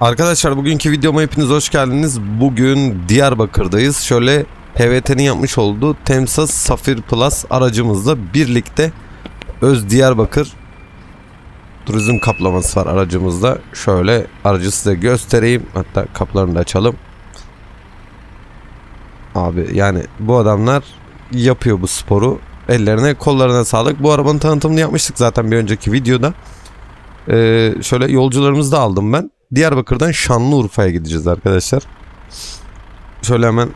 Arkadaşlar bugünkü videoma hepiniz hoş geldiniz. Bugün Diyarbakır'dayız. Şöyle PVT'nin yapmış olduğu Temsas Safir Plus aracımızla birlikte Öz Diyarbakır turizm kaplaması var aracımızda. Şöyle aracı size göstereyim. Hatta kapılarını da açalım. Abi yani bu adamlar yapıyor bu sporu. Ellerine kollarına sağlık. Bu arabanın tanıtımını yapmıştık zaten bir önceki videoda. Ee, şöyle yolcularımızı da aldım ben. Diyarbakır'dan Şanlıurfa'ya gideceğiz arkadaşlar. Şöyle hemen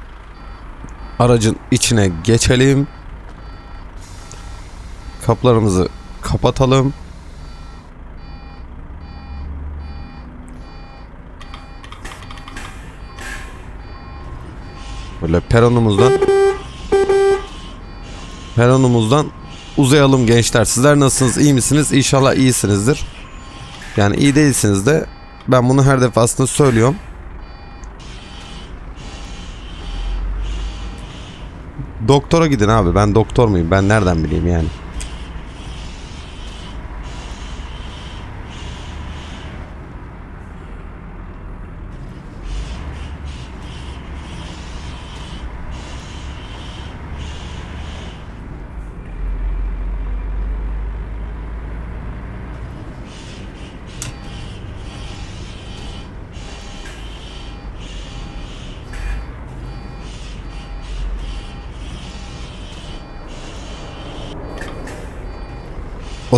aracın içine geçelim. Kapılarımızı kapatalım. Böyle peronumuzdan peronumuzdan uzayalım gençler. Sizler nasılsınız? İyi misiniz? İnşallah iyisinizdir. Yani iyi değilsiniz de ben bunu her defasında söylüyorum. Doktora gidin abi. Ben doktor muyum? Ben nereden bileyim yani?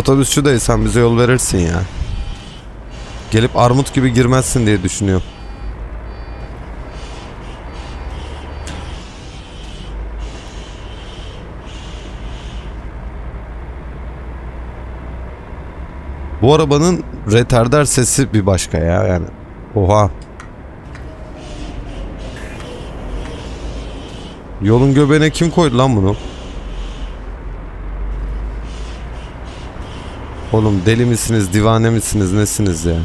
Otobüsçü dayı sen bize yol verirsin ya. Gelip armut gibi girmezsin diye düşünüyorum. Bu arabanın retarder sesi bir başka ya yani. Oha. Yolun göbeğine kim koydu lan bunu? Oğlum deli misiniz, divane misiniz, nesiniz ya?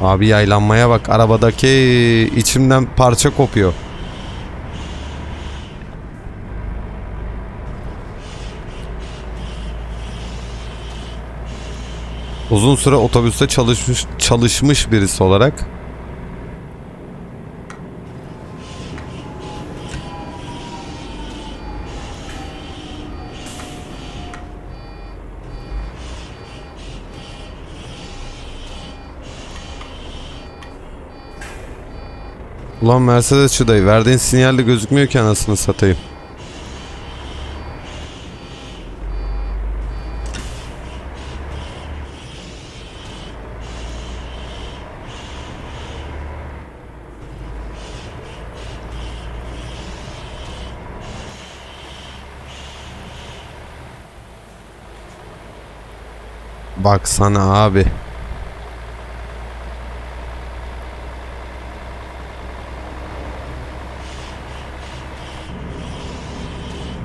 Abi yaylanmaya bak arabadaki içimden parça kopuyor. Uzun süre otobüste çalışmış çalışmış birisi olarak Ulan Mercedes şu dayı verdiğin sinyalle gözükmüyor ki anasını satayım. Baksana abi.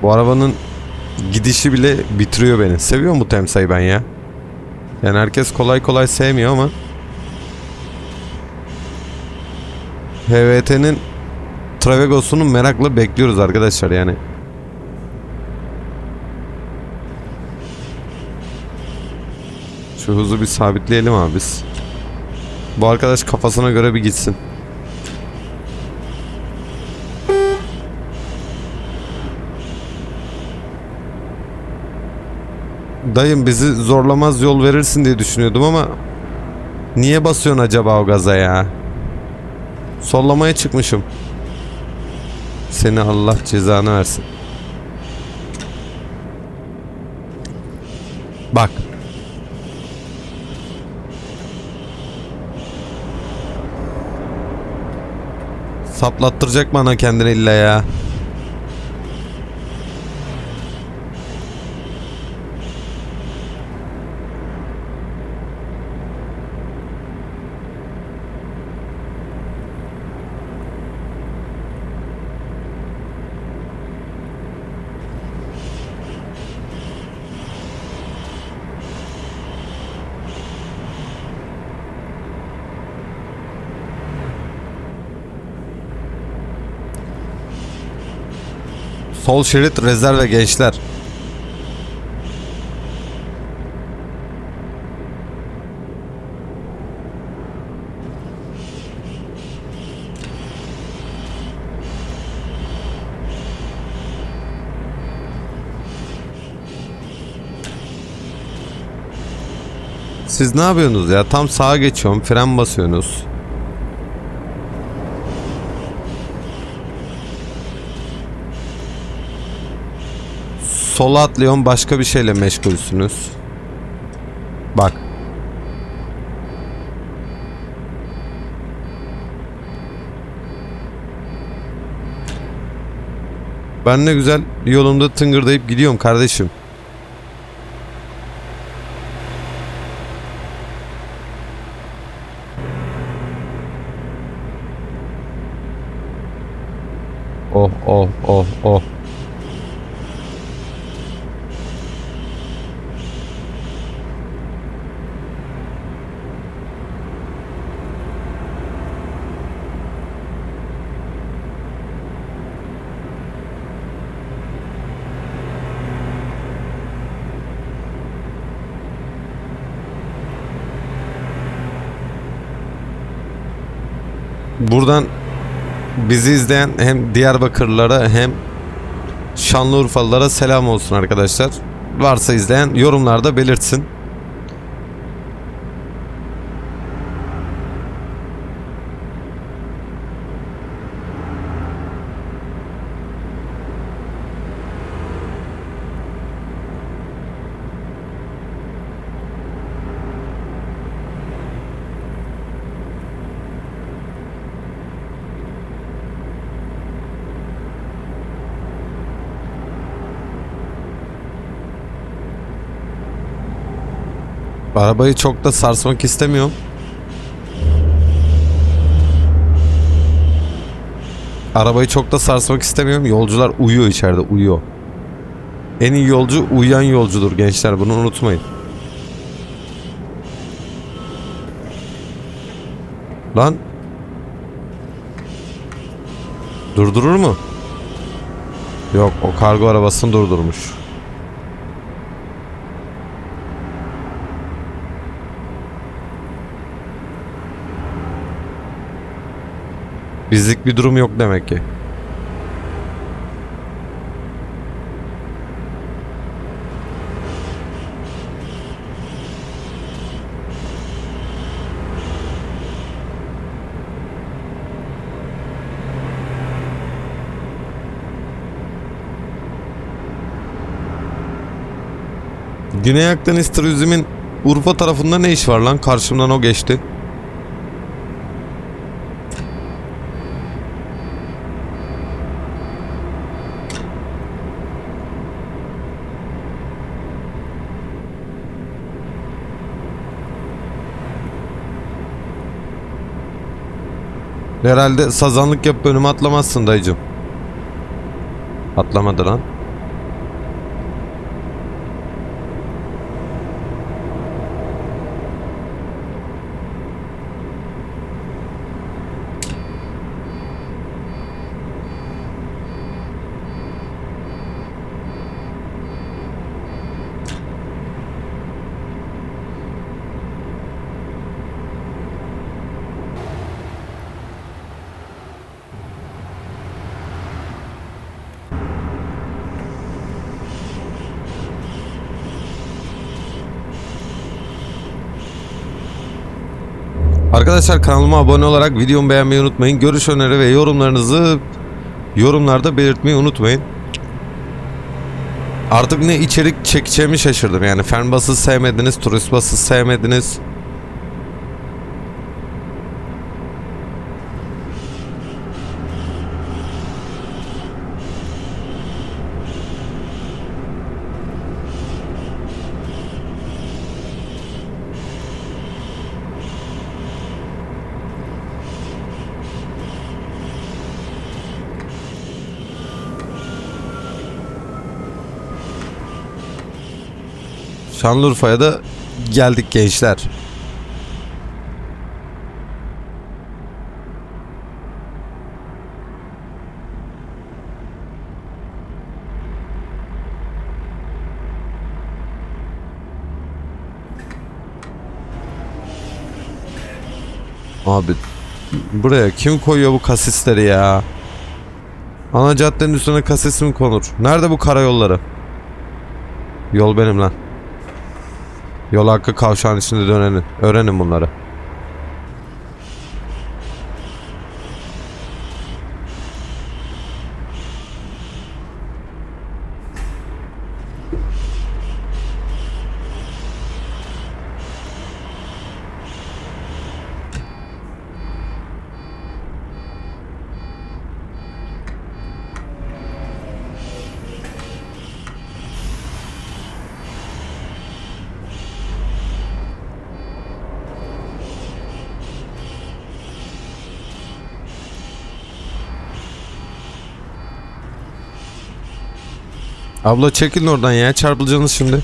Bu arabanın gidişi bile bitiriyor beni. Seviyorum bu Temsa'yı ben ya. Yani herkes kolay kolay sevmiyor ama HVT'nin Travegos'unu merakla bekliyoruz arkadaşlar yani. Şu hızı bir sabitleyelim abi biz. Bu arkadaş kafasına göre bir gitsin. Dayım bizi zorlamaz yol verirsin diye düşünüyordum ama niye basıyorsun acaba o gaza ya? Sollamaya çıkmışım. Seni Allah cezanı versin. Bak. Saplattıracak bana kendini illa ya. Sol şerit rezerve gençler. Siz ne yapıyorsunuz ya? Tam sağa geçiyorum, fren basıyorsunuz. Sola atlıyorum başka bir şeyle meşgulsünüz. Bak. Ben ne güzel yolumda tıngırdayıp gidiyorum kardeşim. Oh oh oh oh. Buradan bizi izleyen hem Diyarbakırlılara hem Şanlıurfalılara selam olsun arkadaşlar. Varsa izleyen yorumlarda belirtsin. Arabayı çok da sarsmak istemiyorum. Arabayı çok da sarsmak istemiyorum. Yolcular uyuyor içeride, uyuyor. En iyi yolcu uyuyan yolcudur gençler. Bunu unutmayın. Lan. Durdurur mu? Yok, o kargo arabasını durdurmuş. Bizlik bir durum yok demek ki. Güney Akdeniz Turizm'in Urfa tarafında ne iş var lan? Karşımdan o geçti. Herhalde sazanlık yapıp önüme atlamazsın dayıcım. Atlamadı lan. Arkadaşlar kanalıma abone olarak videomu beğenmeyi unutmayın. Görüş öneri ve yorumlarınızı yorumlarda belirtmeyi unutmayın. Artık ne içerik çekeceğimi şaşırdım. Yani fen bası sevmediniz, turist bası sevmediniz. Şanlıurfa'ya da geldik gençler. Abi buraya kim koyuyor bu kasisleri ya? Ana caddenin üstüne kasis mi konur? Nerede bu karayolları? Yol benim lan. Yol hakkı kavşağın içinde dönenin. Öğrenin bunları. Abla çekilin oradan ya çarpılacaksınız şimdi.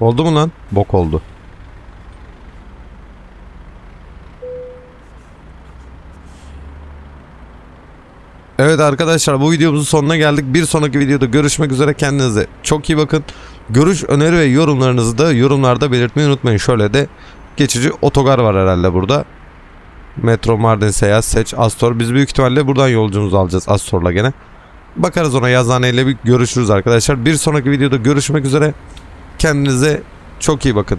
Oldu mu lan? Bok oldu. Evet arkadaşlar bu videomuzun sonuna geldik. Bir sonraki videoda görüşmek üzere. Kendinize çok iyi bakın. Görüş, öneri ve yorumlarınızı da yorumlarda belirtmeyi unutmayın. Şöyle de geçici otogar var herhalde burada. Metro Mardin Seyahat Seç Astor. Biz büyük ihtimalle buradan yolcumuzu alacağız Astor'la gene. Bakarız ona yazhaneyle bir görüşürüz arkadaşlar. Bir sonraki videoda görüşmek üzere. Kendinize çok iyi bakın.